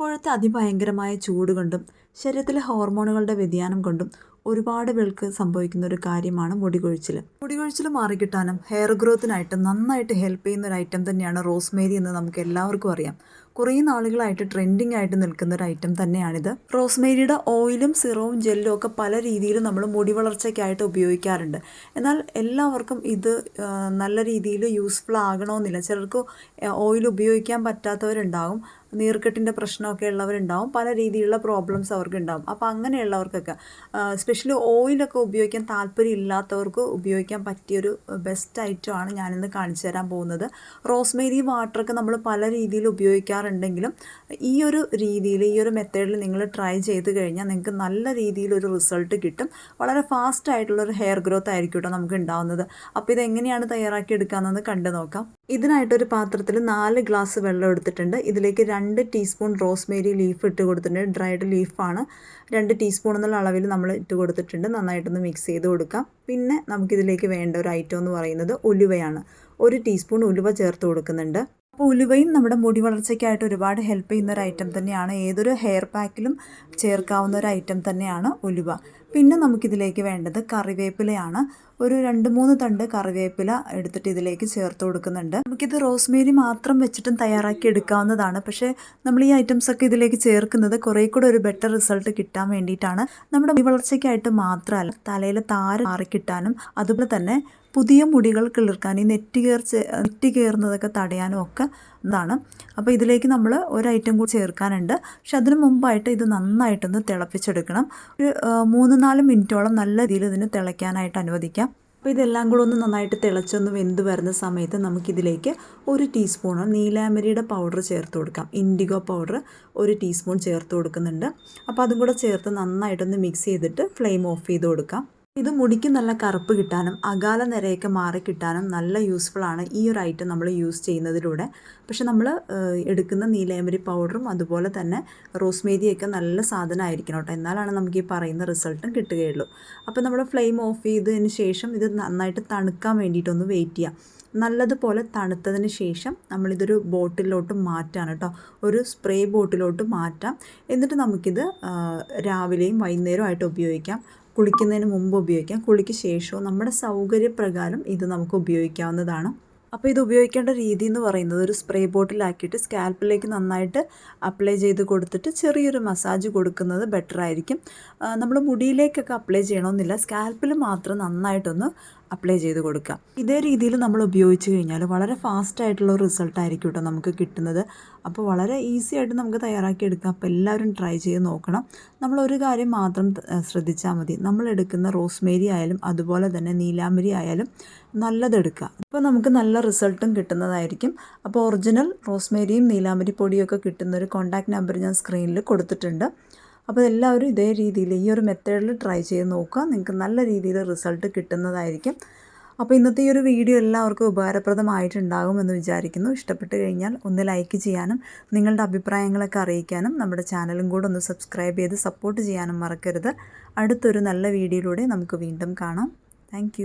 ഇപ്പോഴത്തെ അതിഭയങ്കരമായ ചൂട് കൊണ്ടും ശരീരത്തിലെ ഹോർമോണുകളുടെ വ്യതിയാനം കൊണ്ടും ഒരുപാട് പേർക്ക് സംഭവിക്കുന്ന ഒരു കാര്യമാണ് മുടികൊഴിച്ചിൽ മുടികൊഴിച്ചിൽ മുടി കൊഴിച്ചിൽ മാറിക്കിട്ടാനും ഹെയർ ഗ്രോത്തിനായിട്ട് നന്നായിട്ട് ഹെൽപ്പ് ചെയ്യുന്ന ഒരു ഐറ്റം തന്നെയാണ് റോസ്മേരി എന്ന് നമുക്ക് എല്ലാവർക്കും അറിയാം. കുറേ നാളുകളായിട്ട് ട്രെൻഡിങ് ആയിട്ട് നിൽക്കുന്ന ഒരു ഐറ്റം തന്നെയാണിത്. റോസ്മേരിയുടെ ഓയിലും സിറവും ജെല്ലും ഒക്കെ പല രീതിയിലും നമ്മൾ മുടി വളർച്ചയ്ക്കായിട്ട് ഉപയോഗിക്കാറുണ്ട്. എന്നാൽ എല്ലാവർക്കും ഇത് നല്ല രീതിയിൽ യൂസ്ഫുൾ ആകണമെന്നില്ല. ചിലർക്ക് ഓയിൽ ഉപയോഗിക്കാൻ പറ്റാത്തവരുണ്ടാകും. നീർക്കെട്ടിന്റെ പ്രശ്നമൊക്കെ ഉള്ളവരുണ്ടാവും. പല രീതിയിലുള്ള പ്രോബ്ലംസ് അവർക്ക് ഉണ്ടാവും അപ്പോൾ അങ്ങനെയുള്ളവർക്കൊക്കെ സ്പെഷ്യലി ഓയിലൊക്കെ ഉപയോഗിക്കാൻ താല്പര്യം ഇല്ലാത്തവർക്ക് ഉപയോഗിക്കാൻ പറ്റിയൊരു ബെസ്റ്റ് ഐറ്റമാണ് ഞാനിന്ന് കാണിച്ചു തരാൻ പോകുന്നത്. റോസ്മേരി വാട്ടറൊക്കെ നമ്മൾ പല രീതിയിൽ ഉപയോഗിക്കാറുണ്ടെങ്കിലും ഈ ഒരു രീതിയിൽ ഈ ഒരു മെത്തേഡിൽ നിങ്ങൾ ട്രൈ ചെയ്ത് കഴിഞ്ഞാൽ നിങ്ങൾക്ക് നല്ല രീതിയിലൊരു റിസൾട്ട് കിട്ടും. വളരെ ഫാസ്റ്റ് ആയിട്ടുള്ളൊരു ഹെയർ ഗ്രോത്ത് ആയിരിക്കും കേട്ടോ നമുക്ക് ഉണ്ടാവുന്നത്. അപ്പോൾ ഇത് എങ്ങനെയാണ് തയ്യാറാക്കി എടുക്കാമെന്നൊന്ന് കണ്ടു നോക്കാം. ഇതിനായിട്ടൊരു പാത്രത്തിൽ നാല് ഗ്ലാസ് വെള്ളം എടുത്തിട്ടുണ്ട്. ഇതിലേക്ക് രണ്ട് ടീസ്പൂൺ റോസ്മേരി ലീഫ് ഇട്ട് കൊടുത്തിട്ടുണ്ട്. ഡ്രൈഡ് ലീഫാണ്. രണ്ട് ടീസ്പൂൺ എന്നുള്ള അളവിൽ നമ്മൾ ഇട്ട് കൊടുത്തിട്ടുണ്ട്. നന്നായിട്ടൊന്ന് മിക്സ് ചെയ്ത് കൊടുക്കാം. പിന്നെ നമുക്കിതിലേക്ക് വേണ്ട ഒരു ഐറ്റം എന്ന് പറയുന്നത് ഉലുവയാണ്. ഒരു ടീസ്പൂൺ ഉലുവ ചേർത്ത് കൊടുക്കുന്നുണ്ട്. അപ്പോൾ ഉലുവയും നമ്മുടെ മുടി വളർച്ചയ്ക്കായിട്ട് ഒരുപാട് ഹെൽപ്പ് ചെയ്യുന്ന ഒരു ഐറ്റം തന്നെയാണ്. ഏതൊരു ഹെയർ പാക്കിലും ചേർക്കാവുന്ന ഒരു ഐറ്റം തന്നെയാണ് ഉലുവ. പിന്നെ നമുക്കിതിലേക്ക് വേണ്ടത് കറിവേപ്പിലയാണ്. ഒരു രണ്ട് മൂന്ന് തണ്ട് കറിവേപ്പില എടുത്തിട്ട് ഇതിലേക്ക് ചേർത്ത് കൊടുക്കുന്നുണ്ട്. നമുക്കിത് റോസ്മേരി മാത്രം വെച്ചിട്ടും തയ്യാറാക്കി എടുക്കാവുന്നതാണ്. പക്ഷേ നമ്മൾ ഈ ഐറ്റംസ് ഒക്കെ ഇതിലേക്ക് ചേർക്കുന്നത് കുറേ കൂടെ ഒരു ബെറ്റർ റിസൾട്ട് കിട്ടാൻ വേണ്ടിയിട്ടാണ്. നമ്മുടെ മുടി വളർച്ചയ്ക്കായിട്ട് മാത്രമല്ല തലയിൽ താര മാറിക്കിട്ടാനും അതുപോലെ തന്നെ പുതിയ മുടികൾ കിളിർക്കാൻ ഈ നെറ്റ് കയർ നെറ്റ് കയറുന്നതൊക്കെ തടയാനും ഒക്കെ ഇതാണ് അപ്പോൾ ഇതിലേക്ക് നമ്മൾ ഒരു ഐറ്റം കൂടി ചേർക്കാനുണ്ട്. പക്ഷെ അതിന് മുമ്പായിട്ട് ഇത് നന്നായിട്ടൊന്ന് തിളപ്പിച്ചെടുക്കണം. ഒരു മൂന്ന് നാല് മിനിറ്റോളം നല്ല രീതിയിൽ ഇതിന് തിളയ്ക്കാനായിട്ട് അനുവദിക്കാം. അപ്പോൾ ഇതെല്ലാം കൂടെ ഒന്ന് നന്നായിട്ട് തിളച്ചൊന്ന് വെന്ത് വരുന്ന സമയത്ത് നമുക്കിതിലേക്ക് ഒരു ടീസ്പൂൺ നീലാമരിയുടെ പൗഡർ ചേർത്ത് കൊടുക്കാം. ഇൻഡിഗോ പൗഡർ ഒരു ടീസ്പൂൺ ചേർത്ത് കൊടുക്കുന്നുണ്ട്. അപ്പോൾ അതും കൂടെ ചേർത്ത് നന്നായിട്ടൊന്ന് മിക്സ് ചെയ്തിട്ട് ഫ്ലെയിം ഓഫ് ചെയ്ത് കൊടുക്കാം. ഇത് മുടിക്ക് നല്ല കറുപ്പ് കിട്ടാനും അകാല നിരയൊക്കെ മാറി കിട്ടാനും നല്ല യൂസ്ഫുൾ ആണ് ഈ ഒരു ഐറ്റം നമ്മൾ യൂസ് ചെയ്യുന്നതിലൂടെ. പക്ഷെ നമ്മൾ എടുക്കുന്ന നീലേമരി പൗഡറും അതുപോലെ തന്നെ റോസ്മേരിയൊക്കെ നല്ല സാധനമായിരിക്കണം കേട്ടോ. എന്നാലാണ് നമുക്ക് ഈ പറയുന്ന റിസൾട്ടും കിട്ടുകയുള്ളൂ. അപ്പോൾ നമ്മൾ ഫ്ലെയിം ഓഫ് ചെയ്തതിന് ശേഷം ഇത് നന്നായിട്ട് തണുക്കാൻ വേണ്ടിയിട്ടൊന്ന് വെയിറ്റ് ചെയ്യാം. നല്ലതുപോലെ തണുത്തതിന് ശേഷം നമ്മളിതൊരു ബോട്ടിലോട്ട് മാറ്റാണ് കേട്ടോ. ഒരു സ്പ്രേ ബോട്ടിലോട്ട് മാറ്റാം. എന്നിട്ട് നമുക്കിത് രാവിലെയും വൈകുന്നേരവും ആയിട്ട് ഉപയോഗിക്കാം. കുളിക്കുന്നതിന് മുമ്പ് ഉപയോഗിക്കാം. കുളിക്ക് ശേഷവും നമ്മുടെ സൗകര്യപ്രകാരം ഇത് നമുക്ക് ഉപയോഗിക്കാവുന്നതാണ്. അപ്പോൾ ഇത് ഉപയോഗിക്കേണ്ട രീതി എന്ന് പറയുന്നത് ഒരു സ്പ്രേ ബോട്ടിലാക്കിയിട്ട് സ്കാൽപ്പിലേക്ക് നന്നായിട്ട് അപ്ലൈ ചെയ്ത് കൊടുത്തിട്ട് ചെറിയൊരു മസാജ് കൊടുക്കുന്നത് ബെറ്റർ ആയിരിക്കും നമ്മൾ മുടിയിലേക്കൊക്കെ അപ്ലൈ ചെയ്യണമെന്നില്ല. സ്കാൽപ്പിൽ മാത്രം നന്നായിട്ടൊന്ന് അപ്ലൈ ചെയ്ത് കൊടുക്കുക. ഇതേ രീതിയിൽ നമ്മൾ ഉപയോഗിച്ച് കഴിഞ്ഞാൽ വളരെ ഫാസ്റ്റ് ആയിട്ടുള്ള റിസൾട്ട് ആയിരിക്കും കേട്ടോ നമുക്ക് കിട്ടുന്നത്. അപ്പോൾ വളരെ ഈസി ആയിട്ട് നമുക്ക് തയ്യാറാക്കി എടുക്കാം. അപ്പോൾ എല്ലാവരും ട്രൈ ചെയ്ത് നോക്കണം. നമ്മൾ ഒരു കാര്യം മാത്രം ശ്രദ്ധിച്ചാൽ മതി. നമ്മൾ എടുക്കുന്ന റോസ്മേരി ആയാലും അതുപോലെ തന്നെ നീലാമരി ആയാലും നല്ലതെടുക്കുക അപ്പോൾ നമുക്ക് നല്ല റിസൾട്ടും കിട്ടുന്നതായിരിക്കും. അപ്പോൾ ഒറിജിനൽ റോസ്മേരിയും നീലാമരി പൊടിയൊക്കെ കിട്ടുന്ന ഒരു കോൺടാക്ട് നമ്പർ ഞാൻ സ്ക്രീനിൽ കൊടുത്തിട്ടുണ്ട്. അപ്പോൾ എല്ലാവരും ഇതേ രീതിയിൽ ഈ ഒരു മെത്തേഡിൽ ട്രൈ ചെയ്ത് നോക്കുക. നിങ്ങൾക്ക് നല്ല രീതിയിൽ റിസൾട്ട് കിട്ടുന്നതായിരിക്കും. അപ്പോൾ ഇന്നത്തെ ഈ ഒരു വീഡിയോ എല്ലാവർക്കും ഉപകാരപ്രദമായിട്ടുണ്ടാകുമെന്ന് വിചാരിക്കുന്നു. ഇഷ്ടപ്പെട്ട് കഴിഞ്ഞാൽ ഒന്ന് ലൈക്ക് ചെയ്യാനും നിങ്ങളുടെ അഭിപ്രായങ്ങളൊക്കെ അറിയിക്കാനും നമ്മുടെ ചാനലും കൂടെ ഒന്ന് സബ്സ്ക്രൈബ് ചെയ്ത് സപ്പോർട്ട് ചെയ്യാനും മറക്കരുത്. അടുത്തൊരു നല്ല വീഡിയോയിലൂടെ നമുക്ക് വീണ്ടും കാണാം. താങ്ക്